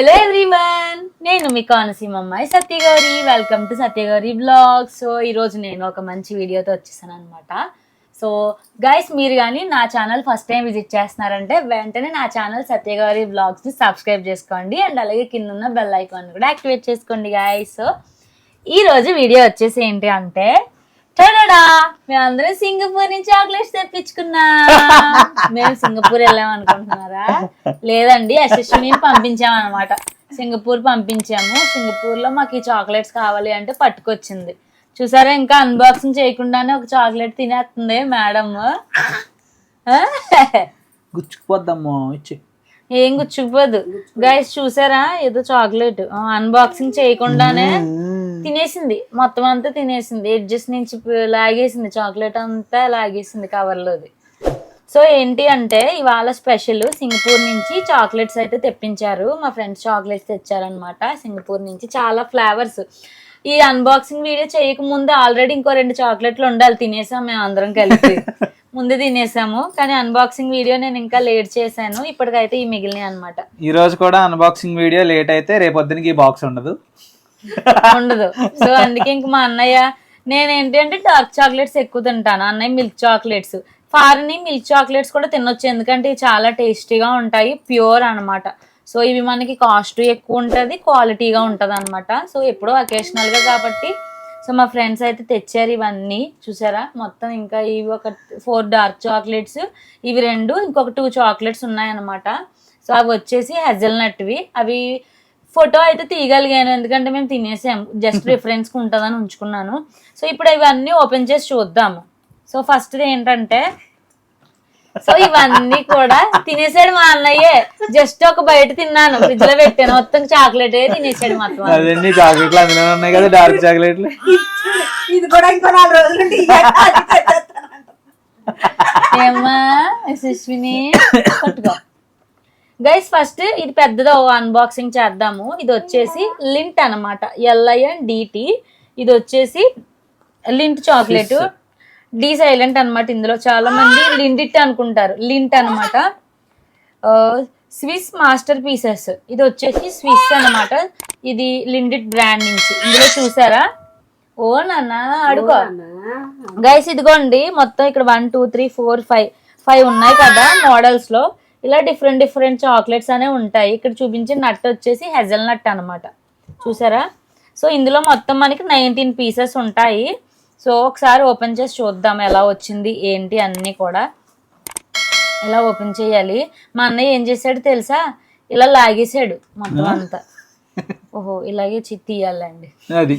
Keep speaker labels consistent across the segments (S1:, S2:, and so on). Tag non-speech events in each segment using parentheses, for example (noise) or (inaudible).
S1: Hello everyone నేను మీ కోనసీమ అమ్మాయి Satyagowri welcome to Satyagowri blog so ఈరోజు నేను ఒక మంచి వీడియోతో వచ్చేసాను అనమాట సో గైస్ మీరు కానీ నా ఛానల్ ఫస్ట్ టైం విజిట్ చేస్తున్నారంటే వెంటనే నా ఛానల్ సత్యగౌరి బ్లాగ్స్ని సబ్స్క్రైబ్ చేసుకోండి. అండ్ అలాగే కింద ఉన్న బెల్ ఐకాన్ కూడా యాక్టివేట్ చేసుకోండి గాయస్ సో ఈరోజు వీడియో వచ్చేసి ఏంటి అంటే టడడా మేమందరం సింగపూర్ నుంచి చాక్లెట్స్ తెప్పించుకున్నా. (laughs) మేము సింగపూర్ వెళ్ళాం అనుకుంటున్నారా? లేదండి యశస్విని పంపించాం అనమాట సింగపూర్ పంపించాము. సింగపూర్లో మాకు ఈ చాక్లెట్స్ కావాలి అంటే పట్టుకొచ్చింది. చూసారా ఇంకా అన్బాక్సింగ్ చేయకుండానే ఒక చాక్లెట్ తినేస్తుంది మేడం.
S2: గుచ్చుకుపోద్దమ్మో ఇచ్చి.
S1: ఏం గుచ్చుకుపోదు. గైస్ చూసారా? ఏదో చాక్లెట్. అన్బాక్సింగ్ చేయకుండానే తినేసింది. మొత్తం అంతా తినేసింది. ఎడ్జెస్ నుంచి లాగేసింది. చాక్లెట్ అంతా లాగేసింది కవర్లోది సో ఏంటి అంటే ఇవాళ స్పెషల్ సింగపూర్ నుంచి చాక్లెట్స్ అయితే తెప్పించారు. మా ఫ్రెండ్స్ చాక్లెట్స్ తెచ్చారనమాట సింగపూర్ నుంచి చాలా ఫ్లేవర్స్ ఈ అన్బాక్సింగ్ వీడియో చేయకముందు ఆల్రెడీ ఇంకో రెండు చాక్లెట్లు ఉండాలి. తినేసాం మేము అందరం కలిపి (laughs) ముందు తినేసాము. కానీ అన్బాక్సింగ్ వీడియో నేను ఇంకా లేట్ చేశాను. ఇప్పటికైతే ఈ మిగిలినాయి అనమాట
S2: ఈ రోజు కూడా అన్బాక్సింగ్ వీడియో లేట్ అయితే రేపొద్దునకి ఈ బాక్స్ ఉండదు.
S1: ఉండదు. సో అందుకే ఇంక మా అన్నయ్య నేను ఏంటంటే డార్క్ చాక్లెట్స్ ఎక్కువ తింటాను. అన్నయ్య milk chocolates. Foreign milk chocolates కూడా తినొచ్చు. ఎందుకంటే ఇవి చాలా టేస్టీగా ఉంటాయి. ప్యూర్ అన్నమాట. సో ఇవి మనకి కాస్ట్ ఎక్కువ ఉంటుంది క్వాలిటీగా ఉంటుంది అనమాట సో ఎప్పుడో అకేషనల్గా కాబట్టి సో మా ఫ్రెండ్స్ అయితే తెచ్చారు ఇవన్నీ. చూసారా? మొత్తం ఇంకా ఇవి ఒక ఫోర్ డార్క్ చాక్లెట్స్. ఇవి రెండు ఇంకొక టూ చాక్లెట్స్ ఉన్నాయన్నమాట. సో అవి వచ్చేసి హెజల్నట్వి. అవి ఫోటో అయితే తీయగలిగాను. ఎందుకంటే మేము తినేసాము జస్ట్ రిఫరెన్స్కి ఉంటుందని ఉంచుకున్నాను. సో ఇప్పుడు ఇవన్నీ ఓపెన్ చేసి చూద్దాము. సో ఫస్ట్ ఏంటంటే సో ఇవన్నీ కూడా తినేసాడు మా అన్నయ్యే. జస్ట్ ఒక బయట తిన్నాను. ఫ్రిడ్జ్లో పెట్టాను. మొత్తం చాక్లెట్ తినేసాడు మొత్తం.
S2: అదండి చాక్లెట్లు అందులో ఉన్నాయి కదా డార్క్ చాక్లెట్లు
S3: ఇది కూడా ఇంకో నాలుగు రోజులు.
S1: ఏమ్మా యశస్విని పట్టుకో. గైస్ ఫస్ట్ ఇది పెద్దది అన్బాక్సింగ్ చేద్దాము. ఇది వచ్చేసి లింట్ అనమాట ఎల్ఐఎన్ డిటి ఇది వచ్చేసి లింట్ చాక్లెట్ డి సైలెంట్ అన్నమాట ఇందులో. చాలా మంది లిండిట్ అనుకుంటారు. లింట్ అనమాట స్విస్ మాస్టర్ పీసెస్ ఇది వచ్చేసి స్విస్ అన్నమాట. ఇది లిండిట్ బ్రాండ్ నుంచి. ఇందులో చూసారా? ఓ నాన్న అడుకో గైస్ ఇదిగోండి. మొత్తం ఇక్కడ one two three four five five ఉన్నాయి కదా మోడల్స్లో. ఇలా డిఫరెంట్ డిఫరెంట్ చాక్లెట్స్ అనేవి ఉంటాయి. ఇక్కడ చూపించే నట్ వచ్చేసి హెజల్ నట్ అనమాట చూసారా? సో ఇందులో మొత్తం మనకి నైన్టీన్ పీసెస్ ఉంటాయి. సో ఒకసారి ఓపెన్ చేసి చూద్దాం ఎలా వచ్చింది ఏంటి అన్నీ కూడా. ఇలా ఓపెన్ చేయాలి. మా అన్నయ్య ఏం చేశాడు తెలుసా? ఇలా లాగేశాడు మొత్తం అంతా. ఓహో ఇలాగే చి తీయాలండి.
S2: అది.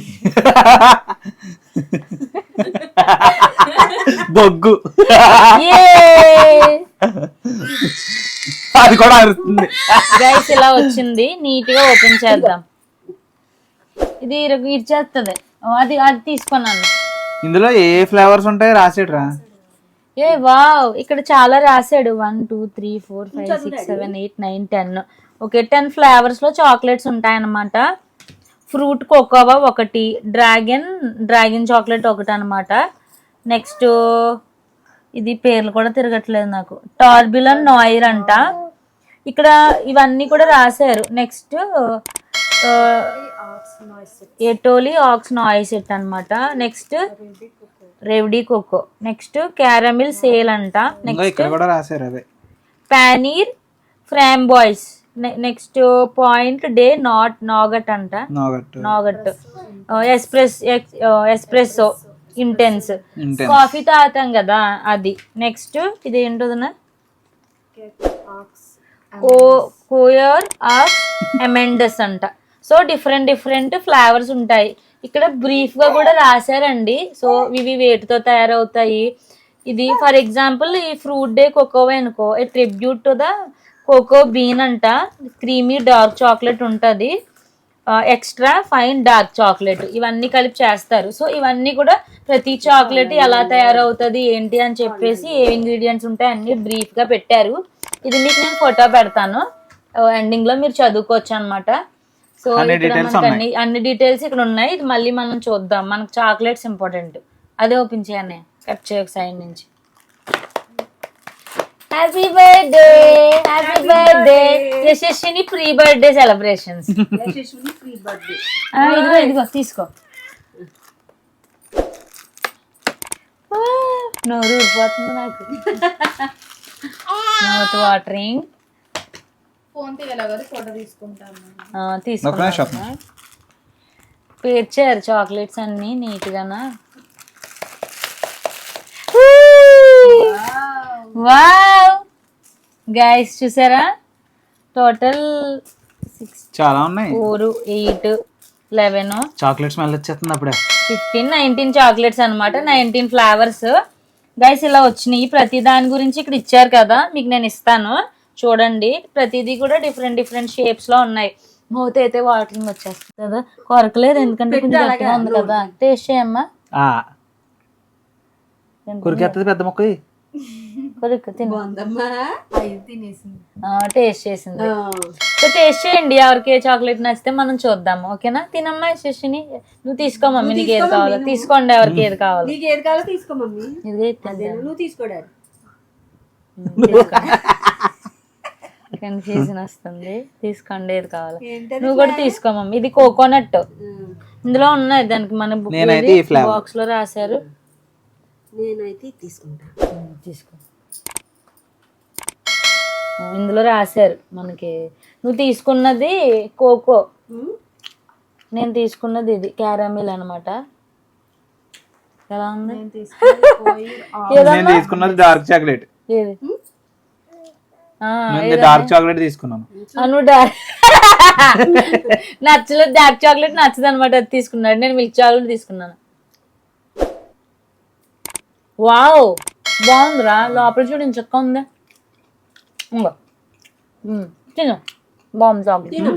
S2: బొగ్గు! అది కూడా అరుస్తుంది.
S1: గైస్ ఇలా వచ్చింది. నీట్గా ఓపెన్ చేద్దాం. ఇది ఇచ్చేస్తుంది అది అది తీసుకున్నాను
S2: ఇందులో ఏ ఫ్లేవర్స్ ఉంటాయో రాసేట్రా.
S1: ఏ వావ్! ఇక్కడ చాలా రాశాడు. One two three four five six seven eight nine ten okay ten ఫ్లేవర్స్లో chocolates ఉంటాయన్నమాట. ఫ్రూట్ కోకోవా ఒకటి డ్రాగన్ డ్రాగన్ చాక్లెట్ ఒకటి అనమాట నెక్స్ట్ ఇది పేర్లు కూడా తిరగట్లేదు నాకు. టార్బిలన్ నాయిర్ అంట. ఇక్కడ ఇవన్నీ కూడా రాశారు. నెక్స్ట్ ఎటోలి ఆక్స్ నాయిసెట్ అన్నమాట నెక్స్ట్ రెవడీ కోకో. నెక్స్ట్ క్యారమిల్ సేల్ అంట. నెక్స్ట్
S2: ఇక్కడ కూడా రాశారు అదే.
S1: పానీర్ ఫ్రాంబాయ్స్. నెక్స్ట్ పాయింట్ డే నాట్ నాగట్ అంట nougat espresso espresso intense. Coffee తాగుతాం కదా అది. నెక్స్ట్ ఇది ఏంటోదన్నా కో కోయర్ ఆఫ్ ఎమెండస్ అంట. సో డిఫరెంట్ డిఫరెంట్ ఫ్లేవర్స్ ఉంటాయి. ఇక్కడ బ్రీఫ్గా కూడా రాశారండి. సో ఇవి వేటితో తయారవుతాయి. ఇది ఫర్ ఎగ్జాంపుల్ ఈ ఫ్రూట్ డే కోకోవే అనుకో a tribute to the cocoa bean అంట క్రీమీ డార్క్ చాక్లెట్ ఉంటుంది. ఎక్స్ట్రా ఫైన్ డార్క్ చాక్లెట్ ఇవన్నీ కలిపి చేస్తారు. సో ఇవన్నీ కూడా ప్రతి చాక్లెట్ ఎలా తయారవుతుంది ఏంటి అని చెప్పేసి ఏ ఇంగ్రీడియంట్స్ ఉంటాయి అన్ని బ్రీఫ్గా పెట్టారు. ఇది మీకు నేను ఫోటో పెడతాను. ఎండింగ్లో మీరు చదువుకోవచ్చు అనమాట సో
S2: అన్ని
S1: అన్ని డీటెయిల్స్ ఇక్కడ ఉన్నాయి. ఇది మళ్ళీ మనం చూద్దాం. మనకు చాక్లెట్స్ ఇంపార్టెంట్. అదే ఓపెన్ చేయనే కట్ చేయ సైడ్ నుంచి. Happy birthday happy birthday Yashaswini pre birthday celebrations
S3: Yashaswini free birthday
S1: ఇదిగో ఇదిగో తీసుకో. నోరు ఊరిపోతుంది నాకు. నోట్ వాటరింగ్
S4: ఫోన్ తీయలేకపోతే ఫోటో తీసుకుంటాను.
S1: తీసుకున్నా పేర్చారు చాక్లెట్స్ అన్ని నీట్ గానా? వావ్! గైస్ చూసారా? టోటల్ సిక్స్
S2: చాలా ఉన్నాయి.
S1: Four eight eleven
S2: chocolate smell వచ్చేస్తుంది అప్పుడే.
S1: ఫిఫ్టీన్ నైన్టీన్ చాక్లెట్స్ అన్నమాట. నైన్టీన్ ఫ్లేవర్స్ గైస్ ఇలా వచ్చినాయి. ప్రతి దాని గురించి ఇక్కడ ఇచ్చారు కదా మీకు నేను ఇస్తాను. చూడండి ప్రతిదీ కూడా డిఫరెంట్ డిఫరెంట్ షేప్స్లో ఉన్నాయి. మూత అయితే వాటరింగ్ వచ్చేస్తుంది కదా. కొరకలేదు ఎందుకంటే కొంచెం గట్టిగా ఉంది కదా. టేస్ట్ చేయమ్మా
S2: ఆ. కురికేస్తుంది పెద్ద మొక్క
S1: కొరకు టేస్ట్ చేసింది. సో టేస్ట్ చేయండి ఎవరికి ఏ చాక్లెట్ నచ్చితే మనం చూద్దాము ఓకేనా? తినమ్మా శశిని. నువ్వు తీసుకో మమ్మీ నీకు ఏది కావాలో. తీసుకోండి ఎవరికి ఏది కావాలో.
S3: నీకు ఏది కావాలో తీసుకో మమ్మీ. నువ్వు తీసుకోడాలి (laughs)
S1: కన్ఫ్యూజన్ వస్తుంది. తీసుకోండి ఏది కావాలో. నువ్వు కూడా తీసుకో మమ్మీ. ఇది కోకోనట్. ఇందులో ఉన్నాయి దానికి మన. బాక్స్లో రాశారు.
S3: నేనైతే ఇది తీసుకుంటా
S1: తీసుకో. ఇందులో రాశారు మనకి. నువ్వు తీసుకున్నది కోకో. నేను తీసుకున్నది ఇది క్యారామిల్ అన్నమాట. ఎలా ఉంది?
S2: నేను తీసుకున్నది డార్క్ చాక్లెట్.
S1: ఏది? ఆ,
S2: నేను డార్క్ చాక్లెట్ తీసుకున్నాను.
S1: అను డార్క్ (laughs) నచ్చలేదు డార్క్ చాక్లెట్ నచ్చదు అనమాట అది తీసుకున్నాడు. నేను మిల్క్ చాక్లెట్ తీసుకున్నాను. వావ్ బాగుందిరా లోపల చూడు చక్క ఉంది. ఇంకో. తిను. బాగుంది చాక్లెట్
S3: తిను.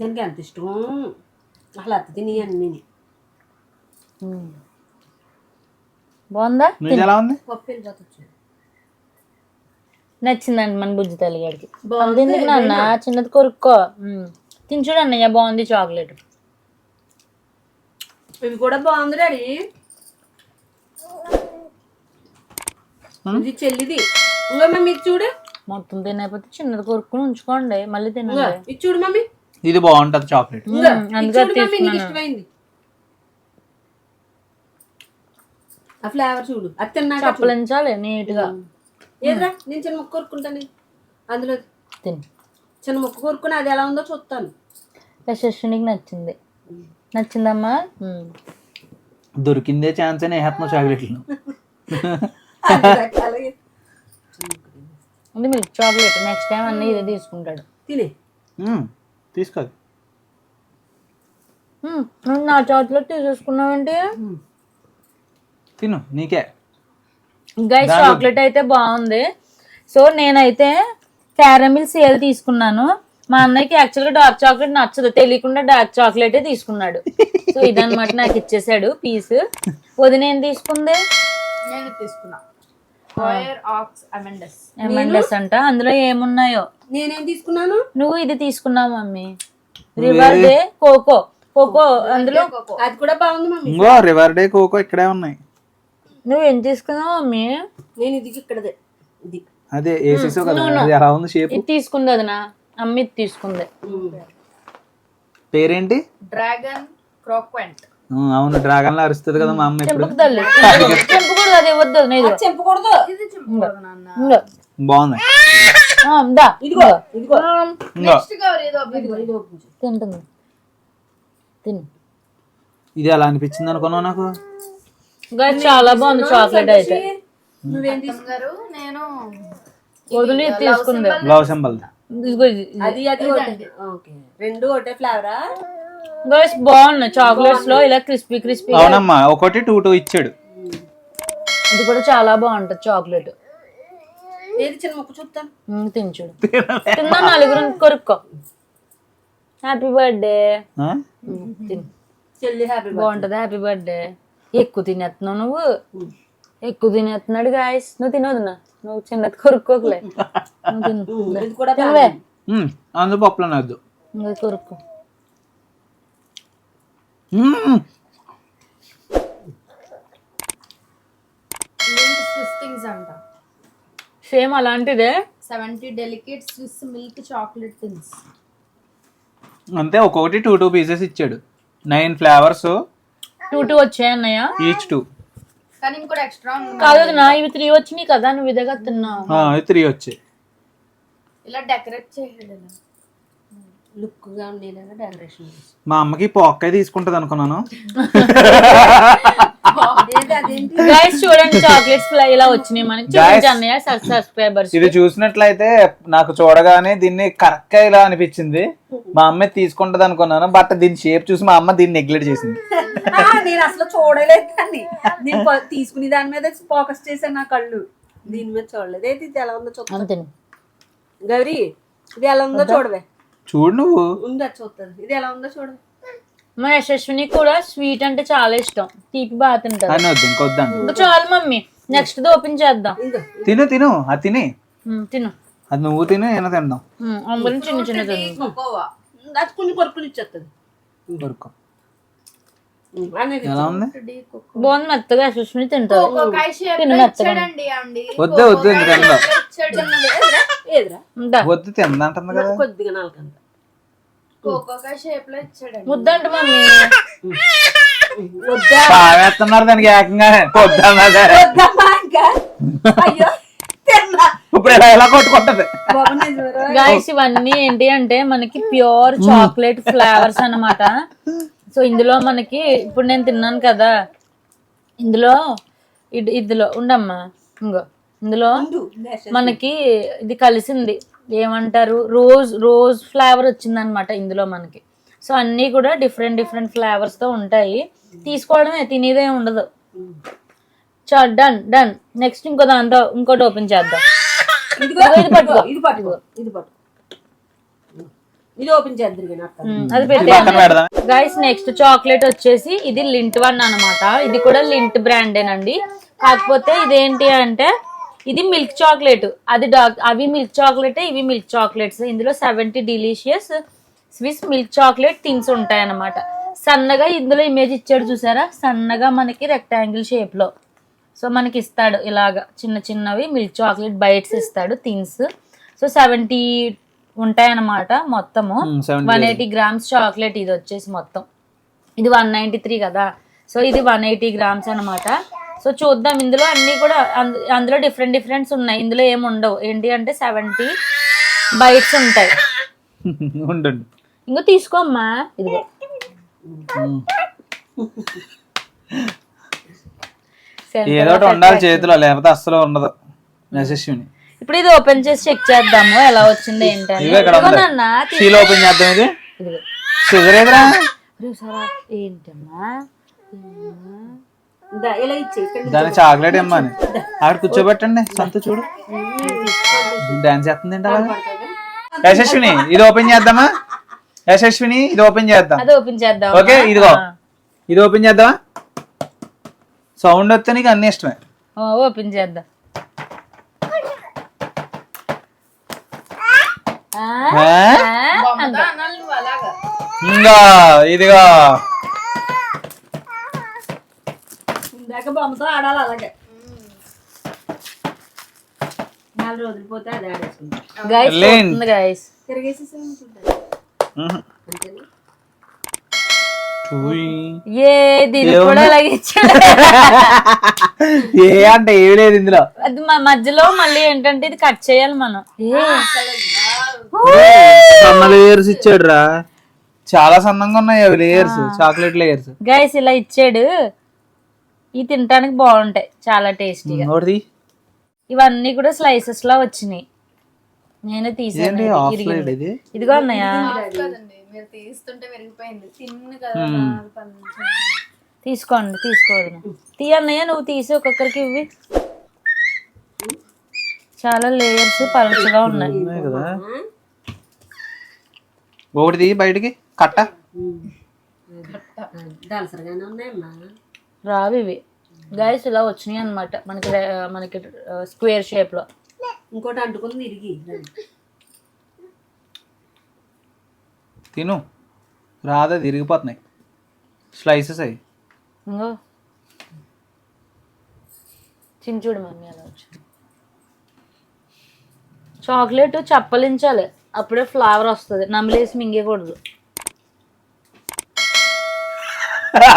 S3: దానికి ఎంత ఇష్టం? అసలు అత్త తిని అన్ని.
S1: బాగుందా?
S2: ఎలా ఉంది?
S3: పప్పు వెళ్ళిపోతుంది
S1: నచ్చిందండి మన బుజ్జి తల్లిగాడికి
S3: బాగుంది,
S1: అంతెందుకు నాన్న? చిన్నది కొరుక్కో. తిని చూడు అన్నయ్య బాగుంది చాక్లెట్.
S3: ఇవి కూడా బాగుంది డాడీ. ఇది చెల్లిది. ఇంకో మమ్మీ ఇది చూడు.
S1: మొత్తం తినకపోతే చిన్నది కొరుక్కుని ఉంచుకోండి. మళ్ళీ తినండి.
S3: ఇది చూడు మమ్మీ.
S2: ఇది బాగుంటది చాక్లెట్.
S1: అందుకే
S3: నీకు. ఇష్టమైంది. ఆ ఫ్లేవర్ చూడు. అది తిన్నాక.
S1: చప్పలించాలి నీట్గా
S3: ఏదిరా? నేను చిన్న ముక్క కొరుక్కుంటాను. అందులో
S1: తిని.
S3: చిన్న ముక్క కొరుక్కుని అది ఎలా ఉందో చూస్తాను.
S1: యశస్వినికి నచ్చింది. నచ్చిందమ్మా? మ్మ్.
S2: దొరికిందే ఛాన్స్ అని వేస్తున్నావు చాక్లెట్లు. (laughs)
S1: ఇది మిల్క్ చాక్లెట్ నెక్స్ట్ టైం అన్నీ ఇదే తీసుకుంటాడు.
S3: తినే.
S2: తీసుకో.
S1: నా చాక్లెట్ తీసేసుకున్నావేంటి?
S2: తిను నీకే. దాని-
S1: చాక్లెట్ అయితే బాగుంది. సో నేనైతే క్యారమిల్ సేల్ తీసుకున్నాను. మా అన్నయ్యకి యాక్చువల్గా డార్క్ చాక్లెట్ నచ్చదు. తెలియకుండా డార్క్ చాక్లెటే తీసుకున్నాడు. సో ఇదన్నమాట నాకు ఇచ్చేసాడు పీస్. వదిన ఏం తీసుకుంది?
S4: నేను తీసుకున్నా. ఫైర్ ఆక్స్ అమెండస్
S1: ఎమ్ఎండ్ఎస్ అంట. అందులో ఏమున్నాయో?
S3: నేనేం తీసుకున్నాను?
S1: నువ్వు ఇది తీసుకున్నావు మమ్మీ. రివర్ డే కోకో. కోకో అందులో?
S3: అది కూడా బాగుంది మమ్మీ.
S2: ఇంకో రివర్ డే కోకో ఇక్కడే ఉన్నాయి.
S1: నువ్వు ఏం తీసుకున్నావు మమ్మీ?
S3: నేను ఇది ఇక్కడదే. ఇది.
S2: అదే వేసేసావు కదా? అది ఎలా ఉంది షేప్?
S1: ఇది తీసుకుంది అమ్మ ఇది తీసుకుంది.
S2: పేరేంటి?
S4: డ్రాగన్ క్రాక్వెంట్
S2: అవును డ్రాగన్ లా అరుస్తుంది కదా మా అమ్మ ఇప్పుడు
S1: చెంపకూడదు (laughs) అది వద్దు నేను
S4: ఇది నాన్న.
S2: బాగుంది.
S1: ఆ, దా.
S3: ఇదిగో ఇదిగో.
S1: ఆ,
S2: ఇంకో
S4: నెక్స్ట్ గౌరీ ఏదో
S3: ఇదిగో ఇది ఓపెన్ చేయి.
S1: తింటుంది. తిను.
S2: ఇది ఎలా అనిపించింది అనుకున్నావు నాకు?
S1: చాలా బాగుంది చాక్లెట్ అయితే.
S3: నువ్వేం
S4: తీసుకున్నారు నేను
S1: వదిలి ఇది తీసుకుంది.
S2: లవ్ సింబల్
S1: ఇదిగో ఇది.
S3: అది అది ఒకటే. ఓకే. రెండు ఒకటే ఫ్లేవరా
S1: గైస్ బాగున్నాయి చాక్లెట్స్లో ఇలా క్రిస్పీ క్రిస్పీ
S2: అవునమ్మా ఒకటి టూ టూ ఇచ్చాడు.
S1: ఇది కూడా చాలా బాగుంటది చాక్లెట్
S3: ఏది చిన్న ముక్క చూస్తాను
S1: తినచుడు తిన్నా నలుగురు కొరుక్కో. హ్యాపీ బర్త్డే
S2: ఆ?
S1: తిను.
S3: చెల్లి హ్యాపీ
S1: బాగుంటది హ్యాపీ బర్త్డే ఎక్కువ తినేస్తున్నావు నువ్వు? ఎక్కువ తినేస్తున్నాడు గాయస్ నువ్వు తినొద్దు నా. నువ్వు చిన్నది కొరుక్కోకలే. నువ్వు తిను.
S3: ఇది కూడా
S1: తినవే.
S2: ఉమ్, అందు పప్పులో వద్దు
S1: నువ్వు కొరుక్కో.
S4: ట్విస్టింగ్స్ అంట.
S1: సేమ్ అలాంటిదే?
S4: Seventy delicate Swiss milk chocolate tins
S2: అంతే ఒక్కొక్కటి టూ టూ పీసెస్ ఇచ్చాడు. నైన్ ఫ్లేవర్స్
S1: టూ టూ వచ్చాయి అన్నయ్య?
S2: ఈచ్ టూ
S4: కానీ ఇంకోటి ఎక్స్ట్రా
S1: కాదు నా ఇవి త్రీ వచ్చినాయి కదా నువ్వు ఇదిగా తిన్నావు.
S2: త్రీ వచ్చాయి.
S4: ఇలా డెకరేట్ చేయడం
S3: లుక్గా ఉండేలాగా డెకరేషన్
S2: మా అమ్మకి పోక్కాయ తీసుకుంటది అనుకున్నాను.
S3: అదేంటి అదేంటి?
S1: గైస్ చూడండి చాక్లెట్స్ ఇలా వచ్చినాయి. మనకి చూపించు అన్నయ్య సబ్స్క్రైబర్స్
S2: ఇది చూసినట్లయితే నాకు చూడగానే దీన్ని కరెక్ట్ ఇలా అనిపించింది. మా అమ్మ తీసుకుంటది అనుకున్నాను. బట్ దీని షేప్ చూసి మా అమ్మ దీన్ని నెగ్లెక్ట్ చేసింది.
S3: ఆ, నేను అసలు చూడలేదు దాన్ని. నేను తీసుకునే దాని మీద ఫోకస్ చేశాను నా కళ్ళు. దీని మీద చూడలేదు. ఏంటి ఇది ఎలా ఉందో చూద్దాం.
S1: అంతే
S3: గౌరీ ఇది ఎలా ఉందో చూడవే.
S2: చూడు నువ్వు.
S3: ఉందా చూస్తుంది ఇది ఎలా ఉందో చూడవే
S1: మా యశస్విని కూడా స్వీట్ అంటే చాలా ఇష్టం. తీపి బాగా తింటారు
S2: అని వద్దు ఇంకొద్దాను
S1: ఇంకా చాలు మమ్మీ. నెక్స్ట్ ఓపెన్ చేద్దాం.
S2: తిను తిను. అది తిని.
S1: ఉమ్, తిను.
S2: అది నువ్వు తిను నేను తిందాం.
S1: ఉమ్, అందరం చిన్న చిన్న తిను
S4: కోకోవా
S3: అది కొన్ని కొరుకులు ఇచ్చేస్తుంది
S2: ఊరుకో.
S3: అనేది
S2: ఎలా ఉంది?
S1: బాగుంది మెత్తగా యశస్విని తింటారు
S2: వద్దు తిందంటుంది కదా.
S3: కొద్దిగా
S1: ముద్దంట మమ్మీ.
S2: దానికి ఏకంగా. ఇప్పుడు ఎలా కొట్టుకుంటది?
S1: గాయస్ ఇవన్నీ ఏంటి అంటే మనకి ప్యూర్ చాక్లెట్ ఫ్లేవర్స్ అన్నమాట. సో ఇందులో మనకి ఇప్పుడు నేను తిన్నాను కదా. ఇందులో ఇది- ఇందులో ఉండమ్మా ఇంకో ఇందులో. మనకి ఇది కలిసింది. ఏమంటారు? రోజ్ రోజ్ ఫ్లేవర్ వచ్చింది అనమాట ఇందులో మనకి. సో అన్నీ కూడా డిఫరెంట్ డిఫరెంట్ ఫ్లేవర్స్తో ఉంటాయి. తీసుకోవడమే తినేదే ఉండదు. చా డన్ డన్. నెక్స్ట్ ఇంకో దాంతో ఇంకోటి ఓపెన్ చేద్దాం. ఇది పట్టుకో.
S3: ఇది పట్టుకో ఇది పట్టుకో. ఇది ఓపెన్
S2: పెడదాం.
S1: గైస్ నెక్స్ట్ చాక్లెట్ వచ్చేసి ఇది లింట్ వన్ అన్నమాట. ఇది కూడా లింట్ బ్రాండేనండి కాకపోతే ఇదేంటి అంటే ఇది మిల్క్ చాక్లెట్ అది డాక్ అవి మిల్క్ చాక్లెట్ ఇవి మిల్క్ చాక్లెట్స్ ఇందులో seventy delicious Swiss milk chocolate things ఉంటాయి అన్నమాట సన్నగా ఇందులో ఇమేజ్ ఇచ్చాడు చూసారా? సన్నగా మనకి రెక్టాంగిల్ షేప్లో. సో మనకి ఇస్తాడు ఇలాగా చిన్న చిన్నవి మిల్క్ చాక్లెట్ బైట్స్ ఇస్తాడు థింగ్స్ సో సెవెంటీ ఉంటాయన్నమాట మొత్తము.
S2: 70
S1: వన్ ఎయిటీ గ్రామ్స్ చాక్లెట్ ఇది వచ్చేసి మొత్తం. ఇది వన్ నైంటీ త్రీ కదా. సో ఇది వన్ ఎయిటీ గ్రామ్స్ అనమాట సో చూద్దాం. ఇందులో అన్నీ కూడా అంద- అందులో డిఫరెంట్ డిఫరెంట్స్ ఉన్నాయి. ఇందులో ఏమి ఉండవు. ఏంటి అంటే సెవెంటీ బైట్స్ ఉంటాయి. (laughs)
S2: ఉండండి.
S1: ఇంకో తీసుకోమ్మా. ఇదిగో.
S2: ఏదో ఉండాలి చేతిలో లేకపోతే అస్సలు ఉండదు.
S1: ఇప్పుడు ఇది ఓపెన్ చేసి చెక్ చేద్దాము ఎలా వచ్చింది ఏంటని ఇదిగోనన్నా, తీ-
S2: సీల్ ఓపెన్ చేద్దాం ఇది.
S1: ఇదిగో.
S2: షుగర్ ఏదిరా
S1: ఏంటమ్మా?
S3: ఇందా, ఇలా ఇచ్చే ఇక్కడ
S2: దాని చాక్లెట్ ఇమ్మని అక్కడ కూర్చోబెట్టండి సంత చూడు. డాన్స్ చేస్తుంది ఏంటి అలాగా? యశస్విని ఇది ఓపెన్ చేద్దామా? యశస్విని ఇది ఓపెన్ చేద్దాం.
S1: అది ఓపెన్ చేద్దాం
S2: ఓకే ఇదిగో. ఇది ఓపెన్ చేద్దామా? సౌండ్ వస్తే నీకు అన్ని ఇష్టమే.
S1: ఓపెన్ చేద్దాం ఆ?
S2: ఆ?
S1: ఆ?
S4: బొమ్మతో అనాలి నువ్వు అలాగా
S2: ఇంకా ఇదిగో.
S3: ఇందాక బొమ్మతో ఆడాలి అలాగే. నాలుగు రోజులు పోతే అది
S1: గైస్. ఏ
S2: అంటే ఏమి లేదు ఇందులో.
S1: మధ్యలో మళ్ళీ ఏంటంటే ఇది కట్ చేయాలి మనం. ఏ
S2: సన్న లేయర్స్ ఇచ్చాడు రా చాలా సన్నంగా ఉన్నాయి అవి లేయర్స్ చాక్లెట్ లేయర్స్
S1: గైస్ ఇలా ఇచ్చాడు. ఇవి తినడానికి బాగుంటాయి చాలా టేస్టీగా
S2: ఒకటి
S1: ఇవన్నీ కూడా స్లైసెస్ లా వచ్చినాయి. నేనే తీసాను ఇదిగో. అన్నయ్య.
S4: కదండి మీరు తీస్తుంటే విరిగిపోయింది. తిన్ను కదా నాలుగు పళ్ళు.
S1: తీసుకోండి తీసుకోవద్దు తీ అన్నయ్య నువ్వు తీసి ఒక్కొక్కరికి ఇవ్వి. చాలా లేయర్స్ పలుచగా ఉన్నాయి.
S2: ఉన్నాయి కదా. ఒకటి తీ బయటికి. కట్ట.
S3: దళసరిగానే ఉన్నాయమ్మా
S1: రావు ఇవి. గైస్ ఇలా వచ్చినాయి అన్నమాట. మనకి రే- మనకి స్క్వేర్ షేప్లో.
S3: ఇంకోటి అంటుకుంది ఇరిగి
S2: తిను. రాదా తిరిగిపోతున్నాయి. స్లైసెస్ అవి
S1: ఇంకో చించుడు మమ్మీ అలా వచ్చింది. చాక్లెట్ చప్పలించాలి. అప్పుడే ఫ్లేవర్ వస్తుంది. నమిలేసి మింగకూడదు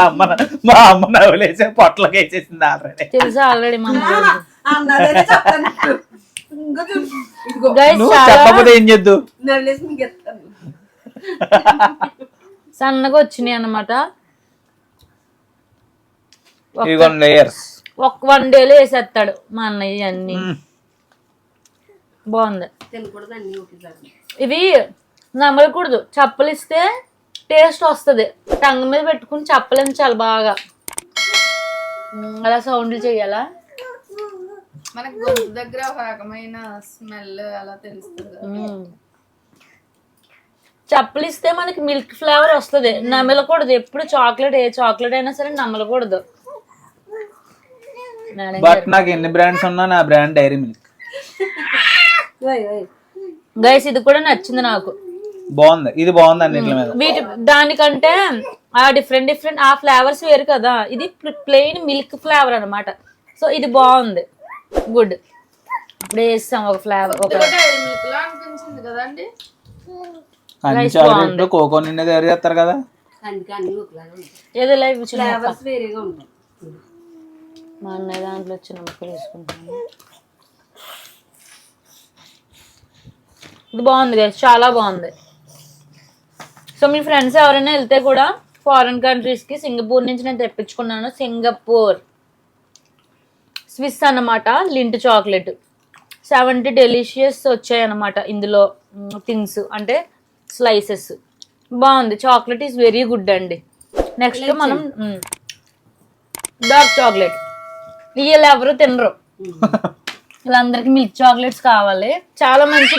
S2: అమ్మ మా అమ్మ నవ్వులేసే పొట్లకి వేసేసింది ఆల్రెడీ
S1: తెలుసా ఆల్రెడీ మా
S2: నువ్వు చెప్పకపోతే ఏం చేద్దు?
S1: సన్నగా వచ్చినాయి అన్నమాట. వన్ డేలో వేసేస్తాడు మా అన్నయ్య అన్ని బాగుంది. ఇవి నమలకూడదు. చప్పలిస్తే టేస్ట్ వస్తుంది. టంగ్ మీద పెట్టుకుని చప్పలించాలి బాగా. అలా సౌండ్లు చేయాలా?
S4: మనకు గొంతు దగ్గర ఒక రకమైన స్మెల్ అలా తెలుస్తుంది.
S1: చప్పలిస్తే మనకి మిల్క్ ఫ్లేవర్ వస్తుంది. నమలకూడదు. ఎప్పుడు చాక్లెట్ ఏ చాక్లెట్ అయినా సరే నమలకూడదు.
S2: బట్ నాకు ఎన్ని బ్రాండ్స్ ఉన్నా నా బ్రాండ్ డైరీ మిల్క్
S1: గైస్ ఇది కూడా నచ్చింది నాకు.
S2: బాగుంది. ఇది బాగుంది అన్నిటి మీద.
S1: వీటి దానికంటే ఆ డిఫరెంట్ డిఫరెంట్ ఆ ఫ్లేవర్స్ వేరు కదా. ఇది ప్లెయిన్ మిల్క్ ఫ్లేవర్ అన్నమాట. సో ఇది బాగుంది. గుడ్ ఇప్పుడు వేస్తాం ఒక ఫ్లేవర్ ఒక
S4: కదండి
S2: అన్ని కోకో నిండా తయారు చేస్తారు కదా?
S3: అన్ని
S1: ఏదో లైవ్.
S3: ఫ్లేవర్స్ వేరేగా ఉంటాయి.
S1: మా అన్నయ్య దాంట్లో వచ్చిన ముక్క తీసుకుంటాను ఇది బాగుంది guys, చాలా బాగుంది. సో మీ ఫ్రెండ్స్ ఎవరైనా వెళ్తే కూడా ఫారిన్ కంట్రీస్కి సింగపూర్ నుంచి నేను తెప్పించుకున్నాను. సింగపూర్. స్విస్ అన్నమాట లింట్ చాక్లెట్. సెవెంటీ డెలిషియస్ వచ్చాయి అన్నమాట ఇందులో థింగ్స్ అంటే స్లైసెస్. బాగుంది. చాక్లెట్ ఈజ్ వెరీ గుడ్ అండి. నెక్స్ట్ మనం డార్క్ చాక్లెట్. వీళ్ళు ఎవరు తినరు. వీళ్ళందరికి మిల్క్ చాక్లెట్స్ కావాలి. చాలా మంచి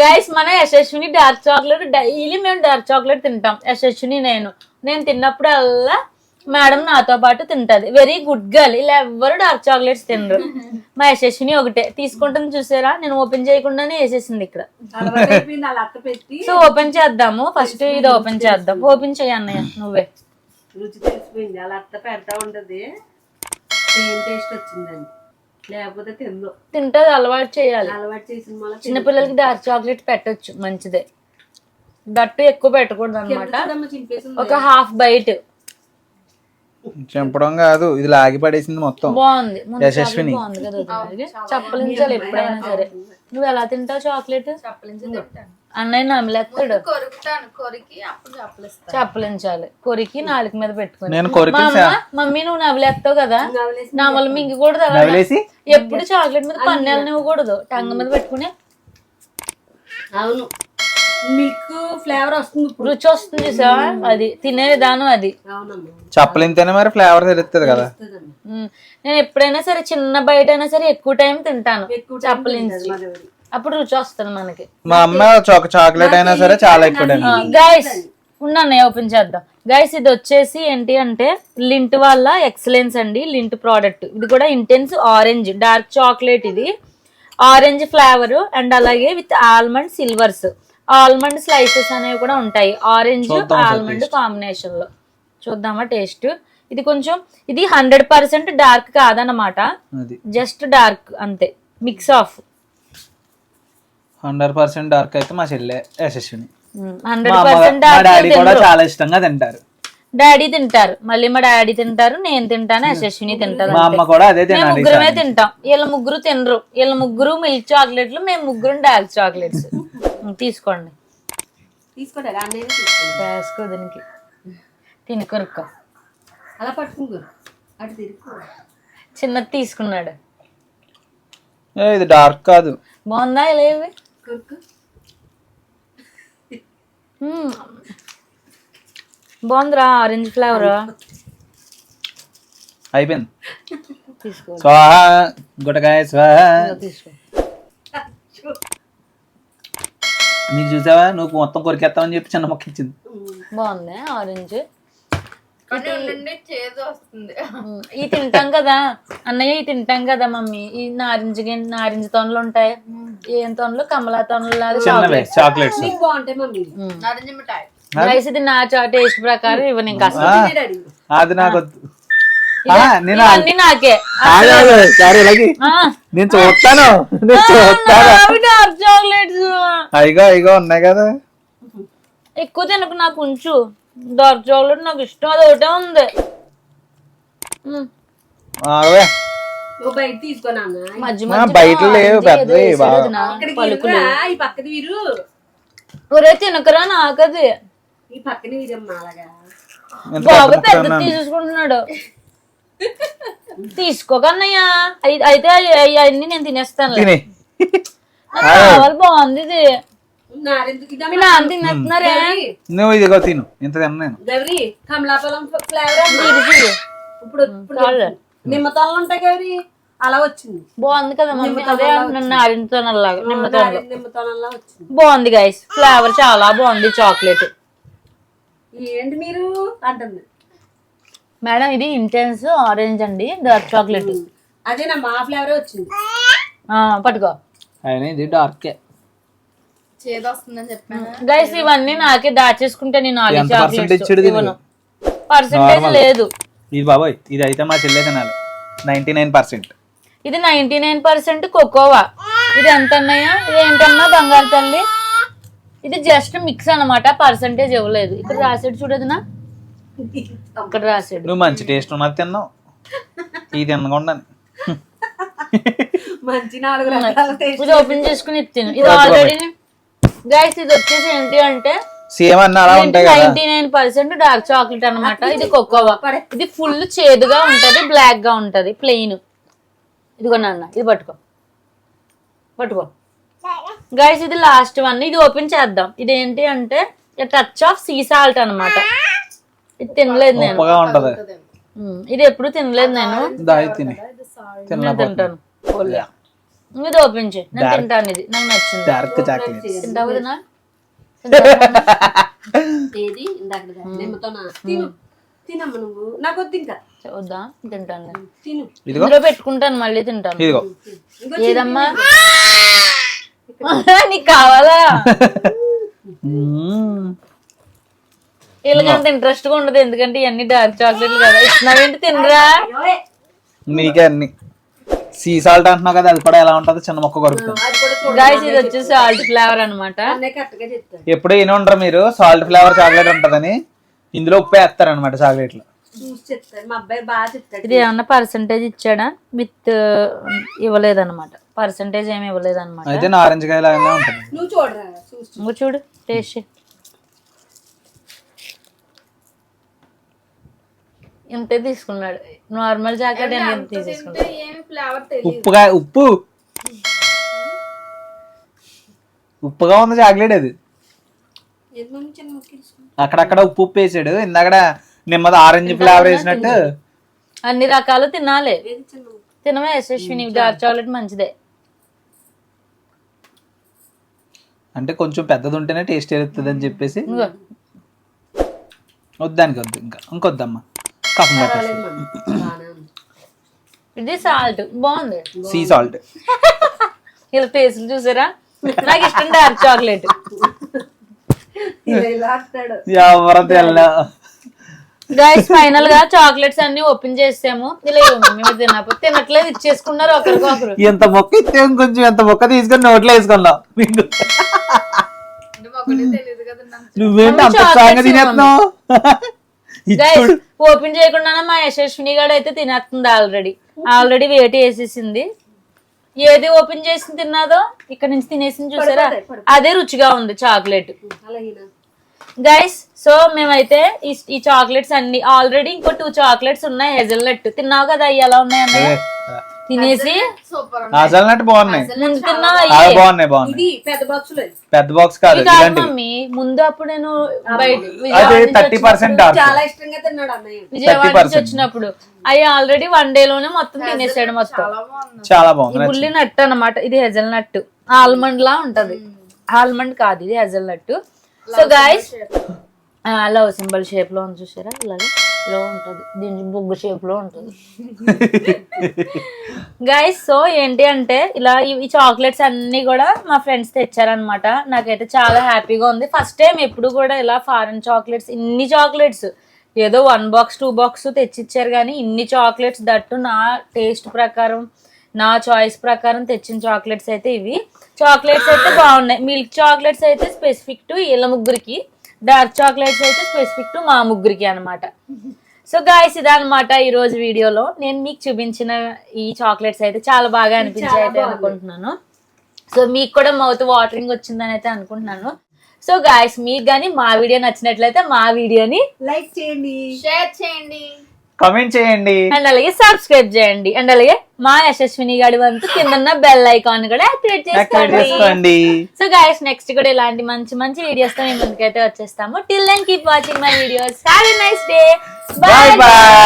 S1: గైస్ (laughs) మన యశస్విని డార్క్ చాక్లెట్ డైలీ మేము డార్క్ చాక్లెట్ తింటాం. యశస్విని నేను. నేను తిన్నప్పుడల్లా మేడం నాతో పాటు తింటది. వెరీ గుడ్ గర్ల్ ఇలా ఎవ్వరు డార్క్ చాక్లెట్స్ తినరు. (laughs) మా యశస్విని ఒకటే. తీసుకుంటుంది చూసారా? నేను ఓపెన్ చేయకుండానే వేసేసింది ఇక్కడ.
S3: అలవాటు అయిపోయింది అలా అట్ట పెట్టి.
S1: సో ఓపెన్ చేద్దాము. ఫస్ట్ ఇది ఓపెన్ చేద్దాం. ఓపెన్ చేయి అన్నయ్య నువ్వే.
S3: రుచి తెలిసిపోయింది. అలా అట్ట పెడతా ఉంటది. సేమ్ టేస్ట్ వచ్చిందండి. లేకపోతే తిందో
S1: తింటది అలవాటు చేయాలి.
S3: అలవాటు చేసిన
S1: చిన్నపిల్లలకి డార్క్ చాక్లెట్ పెట్టొచ్చు మంచిదే. దట్టు ఎక్కువ పెట్టకూడదు అనమాట ఒక హాఫ్ బైట్.
S2: చంపడం కాదు ఇది లాగి పడేసింది మొత్తం.
S1: బాగుంది. ముందు
S2: యశస్విని.
S1: చప్పలించాలి ఎప్పుడైనా సరే. నువ్వు ఎలా తింటావు చాక్లెట్?
S4: చప్పలించి తింటాను.
S1: అన్నయ్య నమిలేస్తాడు
S4: కొరుకుతాను కొరికి అప్పుడు చప్పలిస్తాను.
S1: చప్పలించాలి కొరికి నాలుక మీద పెట్టుకుని
S2: నేను కొరికి
S1: మమ్మీ నువ్వు నవ్వులేస్తావు కదా? నవలు మింగకూడదు అలా
S2: నవిలేసి
S1: ఎప్పుడు చాక్లెట్ మీద పన్నెలు ఇవ్వకూడదు టంగ మీద పెట్టుకుని.
S3: అవును. మిల్క్ ఫ్లేవర్ వస్తుంది ఇప్పుడు.
S1: రుచి వస్తుంది చూసా అది తినే విధానం అది.
S3: అవునమ్మా.
S2: చప్పలింతేనే మరి ఫ్లేవర్ తెలుస్తుంది కదా.
S3: వస్తుందమ్మా.
S1: ఉమ్, నేను ఎప్పుడైనా సరే చిన్న బయట అయినా సరే ఎక్కువ టైం తింటాను.
S3: ఎక్కువ
S1: చప్పలించి
S3: మరి ఎవరు?
S1: అప్పుడు రుచి వస్తుంది మనకి.
S2: మా అమ్మ చాక్లెట్ అయినా సరే చాలా ఎక్కువ
S1: గైస్ ఉన్నాను ఓపెన్ చేద్దాం. గైస్ ఇది వచ్చేసి ఏంటి అంటే లింట్ వల్ల ఎక్సలెన్స్ అండి లింట్ ప్రోడక్ట్ ఇది కూడా ఇంటెన్స్ ఆరెంజ్ డార్క్ చాక్లెట్ ఇది. ఆరెంజ్ ఫ్లేవర్ అండ్ అలాగే with almond silvers almond slices అనేవి కూడా ఉంటాయి. ఆరెంజ్ ఆల్మండ్ కాంబినేషన్లో. చూద్దామా టేస్ట్ ఇది కొంచెం ఇది హండ్రెడ్ పర్సెంట్ డార్క్ కాదనమాట జస్ట్ డార్క్ అంతే. Mix of
S2: hundred percent dark అయితే మా చెల్లె యశస్విని
S1: హండ్రెడ్ పర్సెంట్
S2: మా డాడీ కూడా చాలా ఇష్టంగా తింటారు.
S1: డాడీ తింటారు మళ్ళీ మా డాడీ తింటారు నేను తింటాను యశస్విని తింటారు
S2: మా అమ్మ కూడా అదే
S1: మేము ముగ్గురమే తింటాం వీళ్ళ ముగ్గురు తినరు వీళ్ళ ముగ్గురు మిల్క్ చాక్లెట్లు మేము ముగ్గురు డార్క్ చాక్లెట్స్. తీసుకోండి. వేసుకో దీనికి. తిని కొరుక్కో.
S3: అలా అటు
S1: చిన్నది తీసుకున్నాడు.
S2: ఇది డార్క్ కాదు.
S1: బాగుందా ఇలా
S3: కొరుకు.
S1: బాగుందిరా ఆరెంజ్ ఫ్లేవర్.
S2: అయిపోయింది. స్వాహ గుటకాయ స్వాహ. నీకు చూసావా? నువ్వు మొత్తం కొరికేస్తావని చెప్పి చిన్న మొక్క ఇచ్చింది.
S1: బాగుంది ఆరెంజ్. ఇవి తింటాం కదా. అన్నయ్య ఇవి తింటాం కదా మమ్మీ. ఈ నారింజ గిన్- నారింజ తొనలు ఉంటాయి. ఏం తొనలు? కమలా తొనలు
S2: చాక్లెట్స్.
S3: నీకు బాగుంటాయి మమ్మీ.
S4: నారింజ మిఠాయి.
S1: రైస్ ఇది నా టేస్ట్ ప్రకారం ఇవ్వను ఇంకా
S2: అది నాకు నేను
S1: ఇవన్నీ నాకే.
S2: నేను చూస్తాను. నేను చూస్తాను.
S1: చాక్లెట్స్.
S2: అయ్యో అయ్యో ఉన్నాయి కదా.
S1: ఎక్కువ తినకు నాకు ఉంచు. డార్క్ చాక్లెట్ నాకు ఇష్టం అది ఒకటే ఉంది.
S3: బయట
S2: లేవు పెద్దవి
S1: పలుకులు.
S3: ఈ పక్కది వీరు.
S1: ఒరే తినకరా నాకది.
S3: ఈ పక్కన
S1: బాబు
S2: పెద్ద
S1: తీసుకుంటున్నాడు తీసుకోకన్నయ్యా అయి- అయితే అవన్నీ నేను తినేస్తాను
S2: తిని.
S1: కావాలి బాగుంది ఇది.
S2: నువ్వు ఇదిగో తిను ఇంత తిన్న నేను
S3: గౌరీ కమలాపలం ఫ్లేవర్. ఇప్పుడు నిమ్మతోళ్ళు ఉంటాయి గౌరీ అలా వచ్చింది
S1: బాగుంది కదా మమ్మీ అదే అంటున్నాను నారింజతో అలాగా నిమ్మతో
S3: నిమ్మతోళ్ళలా వచ్చింది
S1: బాగుంది గైస్ ఫ్లేవర్ చాలా బాగుంది చాక్లెట్
S3: ఏంటి మీరు? అంటుంది
S1: మేడం ఇది ఇంటెన్స్ ఆరెంజ్ అండి డార్క్ చాక్లెట్
S3: అదే నా మా ఫ్లేవరే వచ్చింది?
S1: పట్టుకో.
S2: అయినా ఇది డార్కే
S4: చెప్పాను.
S1: గైస్ ఇవన్నీ నాకే దాచేసుకుంటే నేను నాలుగు
S2: ఎంత పర్సెంటేజ్ ఇచ్చాడు దీనికి?
S1: పర్సెంటేజ్ లేదు.
S2: ఇది బాబాయ్ ఇది అయితే మా చెల్లె తినాలి. Ninety nine percent.
S1: ఇది నైన్టీ నైన్ పర్సెంట్ కొకోవా. ఇది ఎంత అన్నయ్య? ఇది ఏంటమ్మా బంగారు తల్లి? ఇది జస్ట్ మిక్స్ అన్నమాట పర్సెంటేజ్ ఇవ్వలేదు. ఇక్కడ రాసాడు చూడదునా ఇక్కడ రాసాడు
S2: నువ్వు మంచి టేస్ట్ ఉన్నది తిన్నావు. ఇది తినకుండా (laughs)
S3: మంచి నాలుగు రకాల టేస్ట్
S1: ఇది ఓపెన్ చేసుకుని ఇస్తాను ఇది ఆల్రెడీ గైస్ ఇది వచ్చేసి ఏంటి అంటే
S2: సేమ్ అన్న అలా ఉంటాయి కదా.
S1: Ninety nine percent dark chocolate అనమాట ఇది కొకోవా ఇది ఫుల్ చేదుగా ఉంటది బ్లాక్గా ఉంటది ప్లెయిన్ ఇదిగో నాన్న ఇది పట్టుకో. పట్టుకో. గైస్ ఇది లాస్ట్ వన్ ఇది ఓపెన్ చేద్దాం. ఇది ఏంటి అంటే టచ్ ఆఫ్ సీ సాల్ట్ అన్నమాట. ఇది తినలేదు నేను. ఇది ఎప్పుడు తినలేదు నేను. తింటాను. ఇది ఓపెన్ చేయి నేను తింటాను ఇది. నాకు నచ్చింది.
S2: డార్క్ చాక్లెట్
S1: తింటావు వదినా?
S3: ఏది? ఇందాక నిమ్మతో తిను. తినమ్మ నువ్వు. నాకు వద్దు ఇంకా.
S1: వద్దా? తింటాను నేను.
S3: తిను.
S2: ఇదిగో.
S1: ఇందులో పెట్టుకుంటాను మళ్ళీ తింటాను.
S2: ఇదిగో.
S3: ఇంకో
S1: ఏదమ్మా? నీకు కావాలా?
S2: మ్మ్.
S1: వీళ్ళకంత ఇంట్రెస్ట్గా ఉండదు ఎందుకంటే ఇవన్నీ డార్క్ చాక్లెట్లు కదా. ఇస్తున్నావేంటి తినరా?
S3: అయ్యోయ్,
S2: నీకే అన్ని. సీ సాల్ట్ అంటున్నావు కదా అది కూడా ఎలా ఉంటది? చిన్న మొక్క కొరుకుతుంది.
S1: గాయస్ ఇది వచ్చేసి సాల్ట్ ఫ్లేవర్
S3: చెప్తాడు.
S2: ఎప్పుడు ఏమి ఉండరు మీరు. సాల్ట్ ఫ్లేవర్ చాక్లెట్ ఉంటదని. ఇందులో ఉప్పు చాక్లెట్లు
S3: అబ్బాయి బాగా చెప్తాడు.
S1: ఇది ఏమన్నా పర్సంటేజ్ ఇచ్చాడా? విత్ ఇవ్వలేదన్నమాట. పర్సంటేజ్ ఏమి ఇవ్వలేదన్నమాట.
S2: అయితే నారింజ కాయలు అలా ఉంటుంది
S3: నువ్వు
S1: చూడు టేస్ట్ ఇంతే తీసుకున్నాడు. నార్మల్ జాకెట్ ఎంత
S4: ఫ్లేవర్ తెలియదు
S2: ఉప్పుగా ఉప్పు? ఉప్పుగా ఉంది చాక్లెట్ అది. అక్కడక్కడ ఉప్పు ఉప్పు వేసాడు. ఇందాక నిమ్మది ఆరెంజ్ ఫ్లేవర్ వేసినట్టు.
S1: అన్ని రకాలు తినాలి. తినమే యశస్విని. Dark chocolate. మంచిదే.
S2: అంటే కొంచెం పెద్దది ఉంటేనే టేస్ట్ ఎరుతుంది అని చెప్పేసి. వద్దానికి వద్దు ఇంకా. ఇంకొద్దమ్మా. కఫం
S1: ఇది సాల్ట్ బాగుంది.
S2: సీ సాల్ట్
S1: ఇలా టేస్ట్ చూసారా? నాకు ఇష్టం డార్క్ చాక్లెట్. గైస్ ఫైనల్గా చాక్లెట్స్ అన్ని ఓపెన్ చేసాము ఇలా మీరు తినకపోతే తినట్లేదు ఇచ్చేసుకున్నారు ఒకరికొకరు.
S2: ఎంత మొక్క ఇస్తే కొంచెం ఎంత మొక్క తీసుకొని నోట్లో
S4: నాకు
S2: నువ్వేంటి అంత తినేస్తున్నావు?
S1: ఓపెన్ చేయకుండానే మా యశస్విని గారు అయితే తినేస్తుంది ఆల్రెడీ ఆల్రెడీ వేటి వేసేసింది ఏది ఓపెన్ చేసి తిన్నాదో ఇక్కడ నుంచి తినేసింది చూసారా? అదే రుచిగా ఉంది చాక్లెట్ గైస్ సో మేమైతే ఈ ఈ చాక్లెట్స్ అన్ని ఆల్రెడీ ఇంకో టూ చాక్లెట్స్ ఉన్నాయి హెజల్నట్ తిన్నావు కదా అవి ఎలా ఉన్నాయి అన్నయ్య? తినేసి
S4: సూపర్
S2: అసలు నట్టు బాగున్నాయి. అవి బాగున్నాయి. బాగున్నాయి
S3: ఇది పెద్ద
S2: బాక్స్ కాదు ఇలాంటివి.
S1: ముందు అప్పుడు నేను బయట
S2: అది
S1: విజయవాడ నుంచి
S2: థర్టీ పర్సెంట్ డార్క్
S3: చాలా ఇష్టంగా తిన్నాడు అన్నయ్య.
S1: విజయవాడ నుంచి వచ్చినప్పుడు. అవి ఆల్రెడీ వన్ డే లోనే మొత్తం తినేసాడు మొత్తం.
S4: చాలా బాగుంది
S2: చాలా
S1: ఈ
S2: బాగుంది
S1: బుల్లి నట్ అన్నమాట ఇది హెజల్ నట్. ఆల్మండ్ లా ఉంటది. ఆల్మండ్ కాదు ఇది hazelnut. So guys love symbol షేప్లో ఉంది చూసారా? ఇలాగే. లో ఉంటుంది. దీని బొగ్గు షేప్లో గైస్ సో ఏంటి అంటే ఇలా ఈ- చాక్లెట్స్ అన్ని కూడా మా ఫ్రెండ్స్ తెచ్చారనమాట నాకైతే చాలా హ్యాపీగా ఉంది. ఫస్ట్ టైం ఎప్పుడు కూడా ఇలా ఫారెన్ చాక్లెట్స్ ఇన్ని చాక్లెట్స్ ఏదో వన్ బాక్స్ టూ బాక్స్ తెచ్చిచ్చారు కానీ ఇన్ని చాక్లెట్స్ దట్టు నా టేస్ట్ ప్రకారం నా చాయిస్ ప్రకారం తెచ్చిన చాక్లెట్స్ అయితే ఇవి. చాక్లెట్స్ అయితే బాగున్నాయి. మిల్క్ చాక్లెట్స్ అయితే స్పెసిఫిక్ టు వీళ్ళ ముగ్గురికి. డార్క్ చాక్లెట్స్ అయితే స్పెసిఫిక్ టు మా ముగ్గురికి అన్నమాట. సో గాయస్ ఇదన్నమాట ఈ రోజు వీడియోలో. నేను మీకు చూపించిన ఈ చాక్లెట్స్ అయితే చాలా బాగా అనిపించాయి అయితే అనుకుంటున్నాను. సో మీకు కూడా మౌత్ వాటరింగ్ వచ్చిందని అయితే అనుకుంటున్నాను. సో గాయస్ మీకు కానీ మా వీడియో నచ్చినట్లయితే మా వీడియోని
S3: లైక్ చేయండి.
S4: షేర్ చేయండి.
S2: కామెంట్ చేయండి.
S1: అండ్ అలాగే సబ్స్క్రైబ్ చేయండి. అండ్ అలాగే మా యశస్విని గాడి వంతు కింద బెల్ ఐకాన్ కూడా యాక్టివేట్ చేసుకోండి. సో గాయస్ నెక్స్ట్ కూడా ఇలాంటి మంచి మంచి వీడియోస్తో మేము ముందుకైతే వచ్చేస్తాము. Till then keep watching my videos have a nice day
S2: bye bye